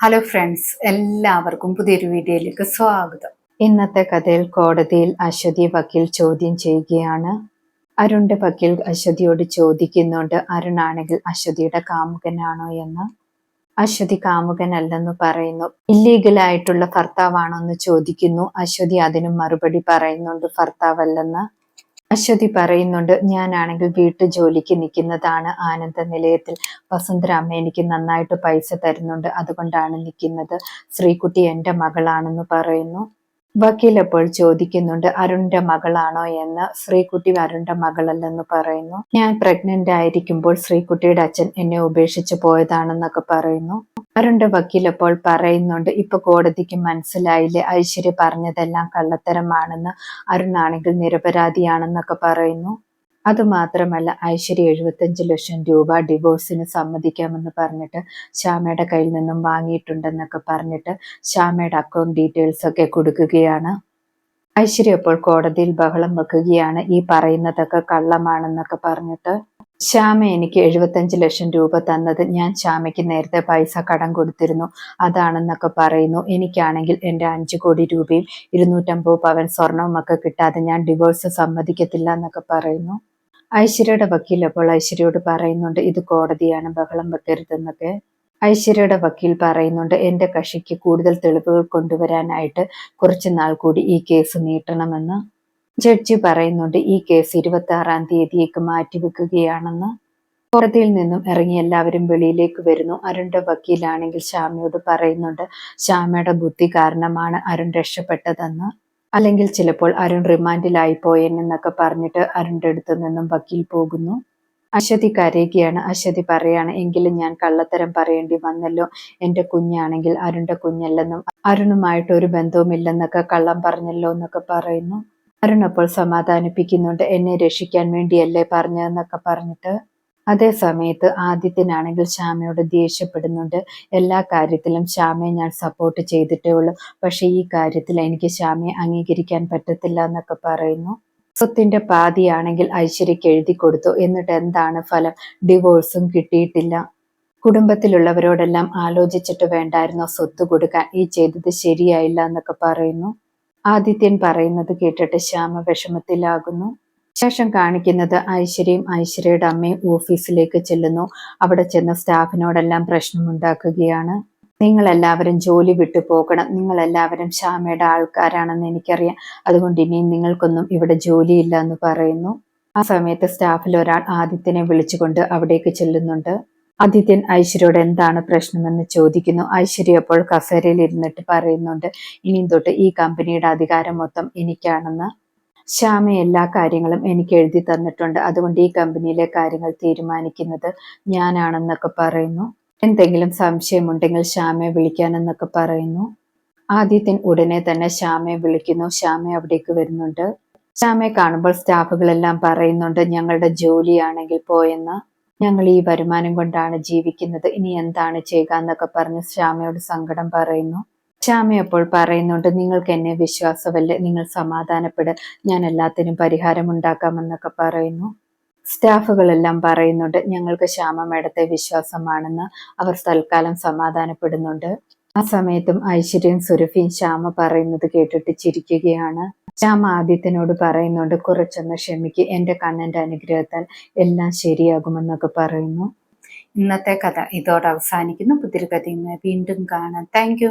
Hello friends എല്ലാവർക്കും പുതിയൊരു വീഡിയോയിലേക്ക് സ്വാഗതം. ഇന്നത്തെ കഥയിൽ കോടതിയിൽ അശ്വതി വക്കീൽ ചോദ്യം ചെയ്യുകയാണ്. അരുണിന്റെ വക്കീൽ അശ്വതിയോട് ചോദിക്കുന്നുണ്ട് അരുണാണെങ്കിൽ അശ്വതിയുടെ കാമുകനാണോ എന്ന്? അശ്വതി കാമുകനല്ലെന്ന് പറയുന്നു. ഇല്ലീഗലായിട്ടുള്ള ഭർത്താവാണോ? എന്ന് ചോദിക്കുന്നു. അശ്വതി അതിനും മറുപടി പറയുന്നുണ്ട് ഭർത്താവല്ലെന്ന്. അശ്വതി പറയുന്നുണ്ട് ഞാനാണെങ്കിൽ വീട്ടു ജോലിക്ക് നിൽക്കുന്നതാണ് ആനന്ദ നിലയത്തിൽ. വസുന്ധര അമ്മ എനിക്ക് നന്നായിട്ട് പൈസ തരുന്നുണ്ട്. അതുകൊണ്ടാണ് നിൽക്കുന്നത്. ശ്രീകുട്ടി എന്റെ മകളാണെന്ന് പറയുന്നു. വക്കീൽ അപ്പോൾ ചോദിക്കുന്നുണ്ട് അരുണിന്റെ മകളാണോ? എന്ന് ശ്രീകുട്ടി അരുണിന്റെ മകളല്ലെന്ന് പറയുന്നു. ഞാൻ പ്രഗ്നന്റ് ആയിരിക്കുമ്പോൾ ശ്രീകുട്ടിയുടെ അച്ഛൻ എന്നെ ഉപേക്ഷിച്ചു പോയതാണെന്നൊക്കെ പറയുന്നു. അരുണിന്റെ വക്കീൽ അപ്പോൾ പറയുന്നുണ്ട് ഇപ്പൊ കോടതിക്ക് മനസ്സിലായില്ലേ ഐശ്വര്യ പറഞ്ഞതെല്ലാം കള്ളത്തരമാണെന്ന് അരുണാണെങ്കിൽ നിരപരാധിയാണെന്നൊക്കെ പറയുന്നു. അതുമാത്രമല്ല ഐശ്വര്യ എഴുപത്തഞ്ച് ലക്ഷം രൂപ ഡിവോഴ്സിന് സമ്മതിക്കാമെന്ന് പറഞ്ഞിട്ട് ശ്യാമയുടെ കയ്യിൽ നിന്നും വാങ്ങിയിട്ടുണ്ടെന്നൊക്കെ പറഞ്ഞിട്ട് ശ്യാമയുടെ അക്കൗണ്ട് ഡീറ്റെയിൽസ് ഒക്കെ കൊടുക്കുകയാണ്. ഐശ്വര്യ അപ്പോൾ കോടതിയിൽ ബഹളം വെക്കുകയാണ് ഈ പറയുന്നതൊക്കെ കള്ളമാണെന്നൊക്കെ പറഞ്ഞിട്ട്. ശ്യാമ എനിക്ക് എഴുപത്തഞ്ച് ലക്ഷം രൂപ തന്നത് ഞാൻ ശ്യാമയ്ക്ക് നേരത്തെ പൈസ കടം കൊടുത്തിരുന്നു അതാണെന്നൊക്കെ പറയുന്നു. എനിക്കാണെങ്കിൽ എന്റെ അഞ്ചു കോടി രൂപയും ഇരുന്നൂറ്റമ്പത് പവൻ സ്വർണവും ഒക്കെ കിട്ടാതെ ഞാൻ ഡിവോഴ്സ് സമ്മതിക്കത്തില്ല എന്നൊക്കെ പറയുന്നു. ഐശ്വര്യയുടെ വക്കീൽ അപ്പോൾ ഐശ്വര്യയോട് പറയുന്നുണ്ട് ഇത് കോടതിയാണ് ബഹളം വെക്കരുതെന്നൊക്കെ. ഐശ്വര്യയുടെ വക്കീൽ പറയുന്നുണ്ട് എന്റെ കക്ഷിക്ക് കൂടുതൽ തെളിവുകൾ കൊണ്ടുവരാനായിട്ട് കുറച്ച് നാൾ കൂടി ഈ കേസ് നീട്ടണമെന്ന്. ജഡ്ജി പറയുന്നുണ്ട് ഈ കേസ് ഇരുപത്തി ആറാം തീയതിയേക്ക് മാറ്റിവെക്കുകയാണെന്ന്. കോടതിയിൽ നിന്നും ഇറങ്ങി എല്ലാവരും വെളിയിലേക്ക് വരുന്നു. അരുണിന്റെ വക്കീലാണെങ്കിൽ ശ്യാമയോട് പറയുന്നുണ്ട് ശ്യാമയുടെ ബുദ്ധി കാരണമാണ് അരുൺ രക്ഷപ്പെട്ടതെന്ന്. അല്ലെങ്കിൽ ചിലപ്പോൾ അരുൺ റിമാൻഡിലായി പോയെന്നൊക്കെ പറഞ്ഞിട്ട് അരുണിന്റെ അടുത്ത് നിന്നും വക്കീൽ പോകുന്നു. അശ്വതി കരയുകയാണ്. അശ്വതി പറയാണ് എങ്കിലും ഞാൻ കള്ളത്തരം പറയേണ്ടി വന്നല്ലോ. എന്റെ കുഞ്ഞാണെങ്കിൽ അരുണിന്റെ കുഞ്ഞല്ലെന്നും അരുണുമായിട്ട് ഒരു ബന്ധവുമില്ലെന്നൊക്കെ കള്ളം പറഞ്ഞല്ലോ എന്നൊക്കെ പറയുന്നു. അരുൺ അപ്പോൾ സമാധാനിപ്പിക്കുന്നുണ്ട്. എന്നെ രക്ഷിക്കാൻ വേണ്ടിയല്ലേ പറഞ്ഞതെന്നൊക്കെ പറഞ്ഞിട്ട് അതേ സമയത്ത് ആദിത്യനാണെങ്കിൽ ശ്യാമയോട് ദേഷ്യപ്പെടുന്നുണ്ട്. എല്ലാ കാര്യത്തിലും ശ്യാമയെ ഞാൻ സപ്പോർട്ട് ചെയ്തിട്ടേ ഉള്ളൂ. പക്ഷെ ഈ കാര്യത്തിൽ എനിക്ക് ശ്യാമയെ അംഗീകരിക്കാൻ പറ്റത്തില്ല എന്നൊക്കെ പറയുന്നു. സ്വത്തിന്റെ പാതിയാണെങ്കിൽ ഐശ്വര്യക്ക് എഴുതി കൊടുത്തു. എന്നിട്ട് എന്താണ് ഫലം? ഡിവോഴ്സും കിട്ടിയിട്ടില്ല. കുടുംബത്തിലുള്ളവരോടെല്ലാം ആലോചിച്ചിട്ട് വേണ്ടായിരുന്നു സ്വത്ത് കൊടുക്കാൻ. ഈ ചെയ്തത് ശരിയായില്ല എന്നൊക്കെ പറയുന്നു. ആദിത്യൻ പറയുന്നത് കേട്ടിട്ട് ശ്യാമ വിഷമത്തിലാകുന്നു. ശേഷം കാണിക്കുന്നത് ഐശ്വര്യയും ഐശ്വര്യയുടെ അമ്മയും ഓഫീസിലേക്ക് ചെല്ലുന്നു. അവിടെ ചെന്ന സ്റ്റാഫിനോടെല്ലാം പ്രശ്നമുണ്ടാക്കുകയാണ്. നിങ്ങൾ എല്ലാവരും ജോലി വിട്ടു പോകണം. നിങ്ങൾ എല്ലാവരും ശ്യാമയുടെ ആൾക്കാരാണെന്ന് എനിക്കറിയാം. അതുകൊണ്ട് ഇനിയും നിങ്ങൾക്കൊന്നും ഇവിടെ ജോലിയില്ല എന്ന് പറയുന്നു. ആ സമയത്ത് സ്റ്റാഫിൽ ഒരാൾ ആദിത്യനെ വിളിച്ചുകൊണ്ട് അവിടേക്ക് ചെല്ലുന്നുണ്ട്. ആദിത്യൻ ഐശ്വര്യയോട് എന്താണ് പ്രശ്നമെന്ന് ചോദിക്കുന്നു. ഐശ്വര്യ അപ്പോൾ കസേരയിൽ ഇരുന്നിട്ട് പറയുന്നുണ്ട് ഇനിയും തൊട്ട് ഈ കമ്പനിയുടെ അധികാരം മൊത്തം എനിക്കാണെന്ന്. ശ്യാമ എല്ലാ കാര്യങ്ങളും എനിക്ക് എഴുതി തന്നിട്ടുണ്ട്. അതുകൊണ്ട് ഈ കമ്പനിയിലെ കാര്യങ്ങൾ തീരുമാനിക്കുന്നത് ഞാനാണെന്നൊക്കെ പറയുന്നു. എന്തെങ്കിലും സംശയമുണ്ടെങ്കിൽ ശ്യാമയെ വിളിക്കാനെന്നൊക്കെ പറയുന്നു. ആദിത്യൻ ഉടനെ തന്നെ ശ്യാമയെ വിളിക്കുന്നു. ശ്യാമ അവിടേക്ക് വരുന്നുണ്ട്. ശ്യാമയെ കാണുമ്പോൾ സ്റ്റാഫുകളെല്ലാം പറയുന്നുണ്ട് ഞങ്ങളുടെ ജോലിയാണെങ്കിൽ പോയെന്ന്. ഞങ്ങൾ ഈ വരുമാനം കൊണ്ടാണ് ജീവിക്കുന്നത്. ഇനി എന്താണ് ചെയ്യുക? എന്നൊക്കെ പറഞ്ഞ് ശ്യാമയോട് സങ്കടം പറയുന്നു. ശ്യാമ അപ്പോൾ പറയുന്നുണ്ട് നിങ്ങൾക്ക് എന്നെ വിശ്വാസമല്ലേ? നിങ്ങൾ സമാധാനപ്പെട്. ഞാൻ എല്ലാത്തിനും പരിഹാരം ഉണ്ടാക്കാമെന്നൊക്കെ പറയുന്നു. സ്റ്റാഫുകളെല്ലാം പറയുന്നുണ്ട് ഞങ്ങൾക്ക് ശ്യാമ മേടത്തെ വിശ്വാസമാണെന്ന് അവർ തൽക്കാലം സമാധാനപ്പെടുന്നുണ്ട്. ആ സമയത്തും ഐശ്വര്യയും സുരഫിയും ശ്യാമ പറയുന്നത് കേട്ടിട്ട് ചിരിക്കുകയാണ്. ശ്യാമ ആദിത്യനോട് പറയുന്നുണ്ട് കുറച്ചൊന്ന് ക്ഷമിക്ക് എന്റെ കണ്ണന്റെ അനുഗ്രഹത്താൽ എല്ലാം ശരിയാകുമെന്നൊക്കെ പറയുന്നു. ഇന്നത്തെ കഥ ഇതോടെ അവസാനിക്കുന്നു. പുതിരി കഥയുമായി വീണ്ടും കാണാം. താങ്ക്